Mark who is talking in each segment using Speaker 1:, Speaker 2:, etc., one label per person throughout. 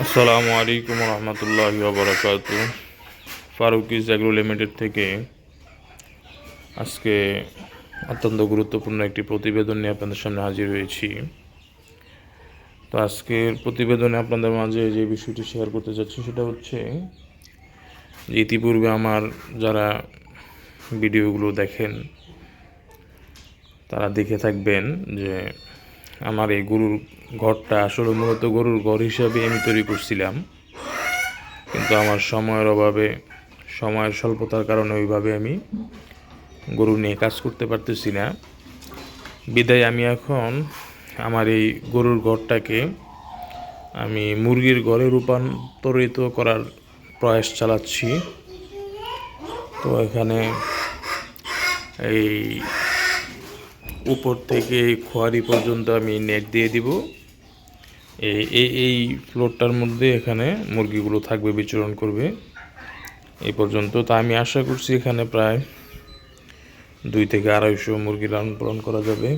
Speaker 1: আসসালামু আলাইকুম রহমতুল্লাহ বরকাত। ফারুকিস অ্যাগ্রো লিমিটেড থেকে আজকে অত্যন্ত গুরুত্বপূর্ণ একটি প্রতিবেদন নিয়ে আপনাদের সামনে হাজির হয়েছি। তো আজকের প্রতিবেদনে আপনাদের মাঝে যে বিষয়টি শেয়ার করতে চাচ্ছি সেটা হচ্ছে যে ইতিপূর্বে আমার যারা ভিডিওগুলো দেখেন, তারা দেখে থাকবেন যে আমার এই গরুর ঘরটা আসলে মূলত গরুর ঘর হিসাবে আমি তৈরি করছিলাম। কিন্তু আমার সময়ের অভাবে, সময়ের স্বল্পতার কারণে ওইভাবে আমি গরু নিয়ে কাজ করতে পারতেছি না। বিদায় আমি এখন আমার এই গরুর ঘরটাকে আমি মুরগির ঘরে রূপান্তরিত করার প্রয়াস চালাচ্ছি। তো এখানে এই উপর থেকে খোয়ারি পর্যন্ত আমি নেট দিয়ে দিব। এই এই ফ্লোরটার মধ্যে এখানে মুরগিগুলো থাকবে, বিচরণ করবে। এই পর্যন্ত। তা আমি আশা করছি এখানে প্রায় দুই থেকে আড়াইশো মুরগি লালন পালন করা যাবে।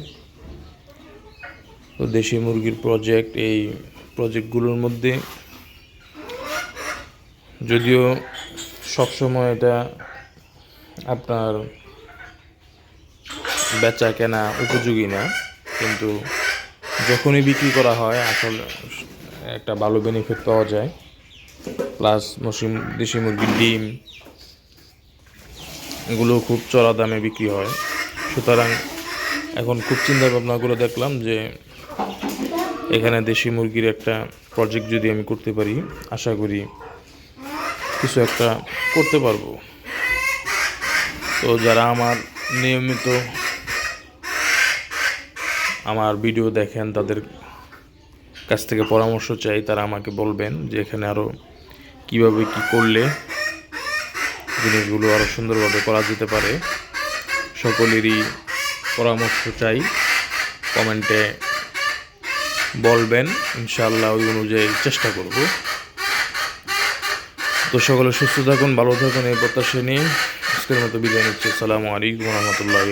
Speaker 1: তো দেশি মুরগির প্রজেক্ট এই প্রজেক্টগুলোর মধ্যে যদিও সবসময় এটা আপনার বেচা কেনা উপযোগী না। কিন্তু যখনই বিক্রি করা হয় আসলে একটা ভালো বেনিফিট পাওয়া যায়। প্লাস মসিম দেশি মুরগির ডিম, এগুলো খুব চড়া দামে বিক্রি হয়। সুতরাং এখন খুব চিন্তা ভাবনা করে দেখলাম যে এখানে দেশি মুরগির একটা প্রজেক্ট যদি আমি করতে পারি, আশা করি কিছু একটা করতে পারব। তো যারা আমার নিয়মিত আমার ভিডিও দেখেন, তাদের কাছ থেকে পরামর্শ চাই, তারা আমাকে বলবেন যে এখানে আরও কীভাবে কি করলে জিনিসগুলো আরও সুন্দরভাবে করা যেতে পারে। সকলেরই পরামর্শ চাই, কমেন্টে বলবেন ইনশাল্লাহ ওই অনুযায়ী চেষ্টা করব। তো সকলে সুস্থ থাকুন, ভালো থাকুন, এই প্রত্যাশা নিয়ে আজকের মতো বিদায় নিচ্ছি। আসসালামু আলাইকুম রহমতুল্লাহ